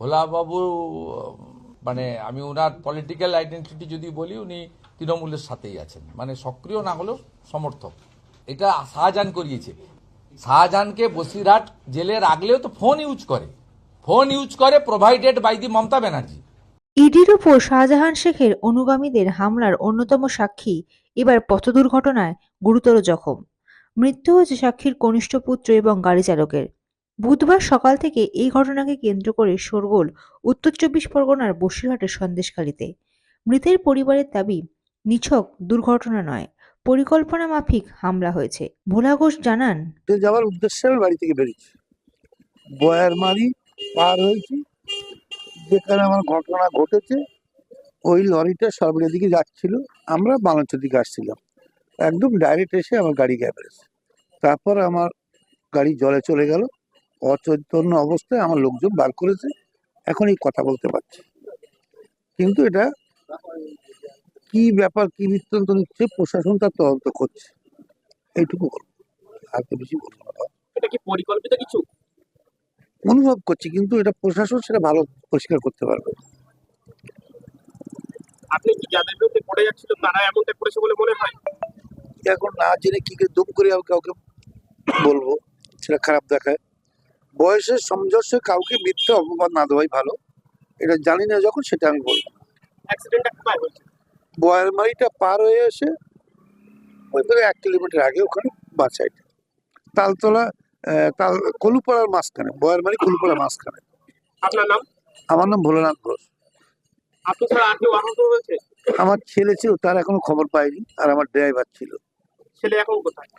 ভোলাবাবু মানে আমি ওনার political identity যদি বলি, উনি তৃণমূলের সাথেই আছেন। মানে সক্রিয় না হলেও সমর্থক। এটা শাহজাহান করিয়েছে। শাহজাহানকে বসিরহাট জেলে রাখলেও তো ফোন ইউজ করে। ফোন ইউজ করে provided by the Mamata Banerjee. ইডির উপর শাহজাহান শেখের অনুগামীদের হামলার অন্যতম সাক্ষী এবার পথ দুর্ঘটনায় গুরুতর জখম। মৃত্যু হয়েছে সাক্ষীর কনিষ্ঠ পুত্র এবং গাড়ি চালকের। বুধবার সকাল থেকে এই ঘটনাকে কেন্দ্র করে শোরগোল, উত্তর চব্বিশ পরগনার বসিরহাটের সন্দেশখালীতে। মৃতের পরিবারের দাবি, নিছক, দুর্ঘটনা নয়, পরিকল্পনা মাফিক হামলা হয়েছে। ভোলা ঘোষ জানান যাওয়ার উদ্দেশ্যে আমি বাড়ি থেকে বেরিয়েছি। বয়ারমারি পার হয়েছি, যেখানে আমার ঘটনা ঘটেছে, ওই লরিটা সরবরের দিকে যাচ্ছিল, আমরা বাংলাদেশের দিকে আসছিলাম। একদম ডাইরেক্ট এসে আমার গাড়ি গ্যাপেছে তারপর আমার গাড়ি জলে চলে গেল অচৈতন্য অবস্থায় আমার লোকজন বার করেছে। এখন এই কথা বলতে পারছি। কিন্তু এটা কি ব্যাপার কি বৃত্তান্ত নিচ্ছে প্রশাসন তার তদন্ত করছে। এইটুকু বলব। আর তো বেশি বলব না। এটা কি পরিকল্পিত কিছু? অনুভব করছি কিন্তু এটা প্রশাসন সেটা ভালো পরিষ্কার করতে পারবে আপনি কি যাদের বিরুদ্ধে পড়ে যাচ্ছিল তারা এমনটা করেছে বলে মনে হয়? এখন না জেনে কি করে দুম করে কাউকে বলব সেটা খারাপ দেখায়। বয়সের সমঞ্জস্য কাউকে মিথ্যে অপবাদ না দেওয়াই ভালো। এটা জানি না যখন সেটা আমি বলব। বয়ারমারিটা পার হয়ে এসে ওই এক কিলোমিটার আগে ওখানে বাঁ তালতলা তাল কলুপাড়ার মাঝখানে বয়ারমারি কলুপাড়ার মাঝখানে। আপনার নাম? আমার নাম ভোলানাথ ঘোষ। আমার ছেলে ছিল তার এখনও খবর পাইনি আর আমার ড্রাইভার ছিল। ছেলে এখন কোথায়?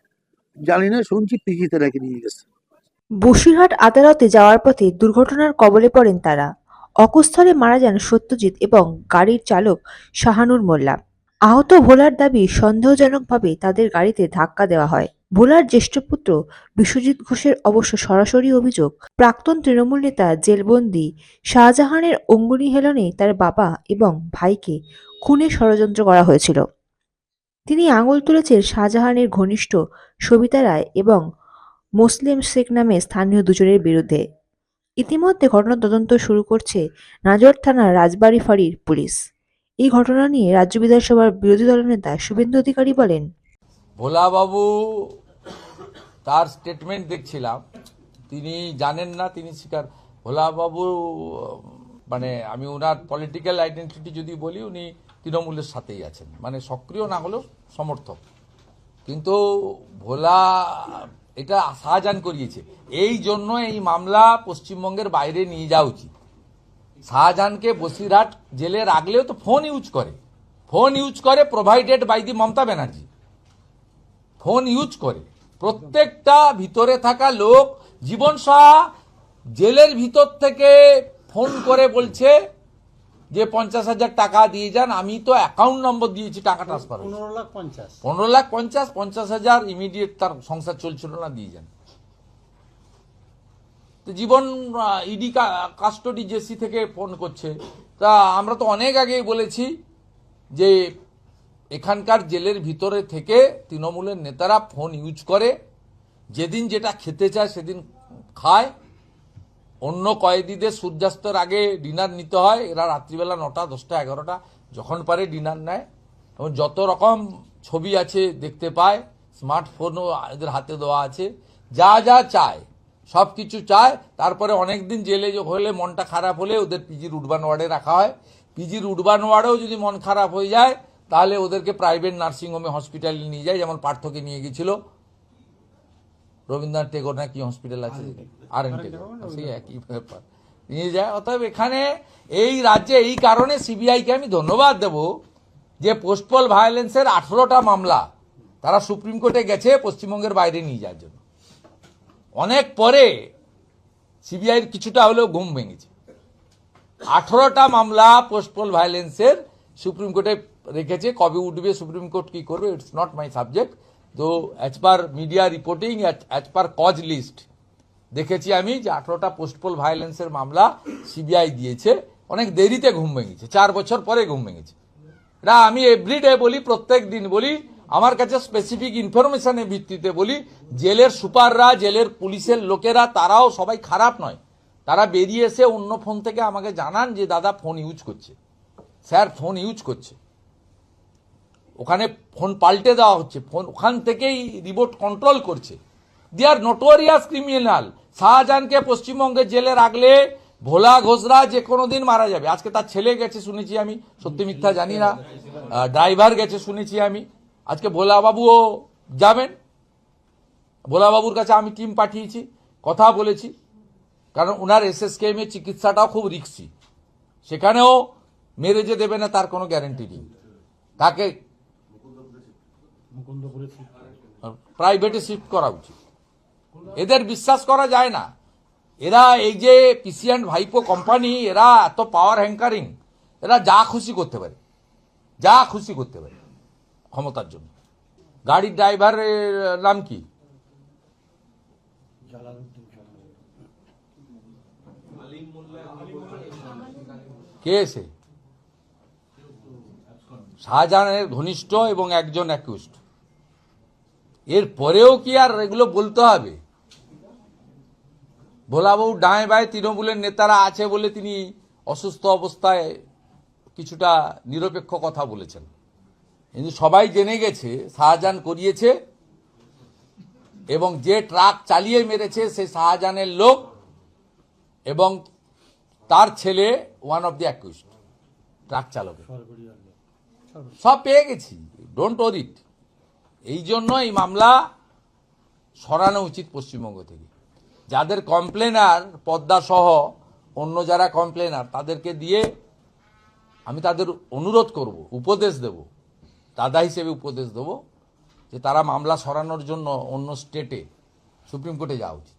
জানি না শুনছি পিজিতে নাকি নিয়ে গেছে। বসিরহাট আদালতে যাওয়ার পথে দুর্ঘটনার কবলে পড়েন তারা। অকুস্থলে মারা যান সত্যজিৎ এবং গাড়ির চালক শাহানুর মোল্লা। আহত ভোলার দাবি সন্দেহজনকভাবে তাদের গাড়িতে ধাক্কা দেওয়া হয়। ভোলার জ্যেষ্ঠ পুত্র বিশ্বজিৎ ঘোষের অবশ্য সরাসরি অভিযোগ, প্রাক্তন তৃণমূল নেতা জেলবন্দি শাহজাহানের অঙ্গুলি হেলনে তার বাবা এবং ভাইকে খুনে ষড়যন্ত্র করা হয়েছিল। তিনি আঙুল তুলেছেন শাহজাহানের ঘনিষ্ঠ সবিতা রায় এবং মুসলিম শেখ নামে স্থানীয় দুজনের বিরুদ্ধে। ইতিমধ্যে ঘটনা তদন্ত শুরু করছে নাজর থানার রাজবাড়ী ফাঁড়ির পুলিশ। এই ঘটনা নিয়ে রাজ্য বিধানসভার বিরোধী দলনেতা শুভেন্দু অধিকারী বলেন, ভোলাবাবু তার স্টেটমেন্ট দেখছিলাম। তিনি জানেন না, তিনি স্বীকার, ভোলাবাবু মানে আমি ওনার পলিটিক্যাল আইডেন্টিটি যদি বলি, উনি তৃণমূলের সাথেই আছেন। মানে সক্রিয় না হলেও সমর্থক। কিন্তু ভোলা এটা শাহজাহান করিয়েছে। এই জন্য এই মামলা পশ্চিমবঙ্গের বাইরে নিয়ে যাওয়া উচিত। শাহজাহানকে বসিরহাট জেলে রাখলেও তো ফোন ইউজ করে। ফোন ইউজ করে provided by the Mamata Banerjee. Phone use করে। প্রত্যেকটা ভিতরে থাকা লোক জীবন সাহা জেলের ভিতর থেকে ফোন করে বলছে যে পঞ্চাশ হাজার টাকা দিয়ে যান আমি তো অ্যাকাউন্ট নম্বর দিয়েছি টাকা ট্রান্সফার পনেরো লাখ পঞ্চাশ। পনেরো লাখ পঞ্চাশ পঞ্চাশ হাজার ইমিডিয়েট তার সংসার চলছিল না দিয়ে যান। তো জীবন ইডি কাস্টডি জেসি থেকে ফোন করছে। তা আমরা তো অনেক আগেই বলেছি যে এখানকার জেলের ভিতরে থেকে তৃণমূলের নেতারা ফোন ইউজ করে। যেদিন যেটা খেতে চায় সেদিন খায়। অন্য কয়েদিদের সূর্যাস্তের আগে ডিনার নিতে হয়। এরা রাত্রিবেলা নটা, দশটা, এগারোটা, যখন পারে ডিনার নেয়। এবং যত রকম ছবি আছে দেখতে পায়, স্মার্টফোনও এদের হাতে দেওয়া আছে। যা যা চায়, সব কিছু চায়। তারপরে অনেক দিন জেলে হলে মনটা খারাপ হলে ওদের পিজির উডবান ওয়ার্ডে রাখা হয়। পিজির উডবান ওয়ার্ডেও যদি মন খারাপ হয়ে যায়, তাহলে ওদেরকে প্রাইভেট নার্সিংহোমে হসপিটালে নিয়ে যায়। যেমন পার্থকে নিয়ে গেছিল। রবীন্দ্রনাথ টেগোর নাকি হসপিটাল আছে আর এন টেগোর সেই একই ব্যাপার। নিয়ে যায় অতএব এখানে এই রাজ্যে এই কারণে সিবিআইকে আমি ধন্যবাদ দেব যে পোস্টপল ভায়োলেন্সের আঠেরোটা মামলা তারা সুপ্রিম কোর্টে গেছে পশ্চিমবঙ্গের বাইরে নিয়ে যাওয়ার জন্য। অনেক পরে সিবিআইয়ের কিছুটা হলেও ঘুম ভেঙেছে। আঠেরোটা মামলা পোস্টপল ভায়োলেন্সের সুপ্রিম কোর্টে রেখেছে কবে উঠবে সুপ্রিম কোর্ট কি করবে ইটস নট মাই সাবজেক্ট তো as per media reporting as per cause list দেখেছি আমি যে আঠেরোটা পোস্টপল ভায়োলেন্সের মামলা সিবিআই দিয়েছে। অনেক দেরিতে ঘুম ভেঙেছে। চার বছর পরে ঘুম ভেঙেছে। এটা আমি এভরিডে বলি, প্রত্যেক দিন বলি, আমার কাছে স্পেসিফিক ইনফরমেশনের ভিত্তিতে বলি, জেলের সুপাররা, জেলের পুলিশের লোকেরা, তারাও সবাই খারাপ নয়। তারা বেরিয়ে এসে অন্য ফোন থেকে আমাকে জানান যে, দাদা ফোন ইউজ করছে। স্যার ফোন ইউজ করছে। ওখানে ফোন পাল্টে দেওয়া হচ্ছে। ফোন ওখান থেকেই রিমোট কন্ট্রোল করছে। দে আর নোটোরিয়াস ক্রিমিনাল শাহজাহানকে পশ্চিমবঙ্গের জেলে রাখলে ভোলা ঘোষরা যে কোনো দিন মারা যাবে। আজকে তার ছেলে গেছে শুনেছি আমি, সত্যি মিথ্যা জানি না। ড্রাইভার গেছে শুনেছি আমি। আজকে ভোলা বাবুও যাবেন। ভোলা বাবুর কাছে আমি টিম পাঠিয়েছি, কথা বলেছি। কারণ ওনার এসএসকেএম এর চিকিৎসাটাও খুব রিক্সি সেখানেও মেরে যে দেবে না, তার কোনো গ্যারেন্টি নেই। তাকে প্রাইভেটে শিফট করা উচিত। এদের বিশ্বাস করা যায় না। এরা এই যে পিসিএন্ড ভাইপো কোম্পানি এরা এত পাওয়ার হ্যাঙ্কারিং এরা যা খুশি করতে পারে। যা খুশি করতে পারে ক্ষমতার জন্য। গাড়ির ড্রাইভারের নাম কি? কে সে? শাহজাহানের ঘনিষ্ঠ এবং একজন অ্যাকিউস্ট এর পরেও কি আর এগুলো বলতে হবে? ভোলাবাবু ডাঁয়ে বায়ে তৃণমূলের নেতারা আছে বলে তিনি অসুস্থ অবস্থায় কিছুটা নিরপেক্ষ কথা বলেছেন। কিন্তু সবাই জেনে গেছে, শাহজাহান করিয়েছে এবং যে ট্রাক চালিয়ে মেরেছে সে শাহজাহানের লোক এবং তার ছেলে one of the accused truck চালকের। সব পেয়ে গেছি ডোন্ট ওরিট এই জন্য এই মামলা সরানো উচিত পশ্চিমবঙ্গ থেকে। যাদের কমপ্লেনার পদ্মাসহ অন্য যারা কমপ্লেনার, তাদেরকে দিয়ে আমি তাদের অনুরোধ করব, উপদেশ দেব, দাদা হিসেবে উপদেশ দেব যে তারা মামলা সরানোর জন্য অন্য স্টেটে, সুপ্রিম কোর্টে যাওয়া উচিত।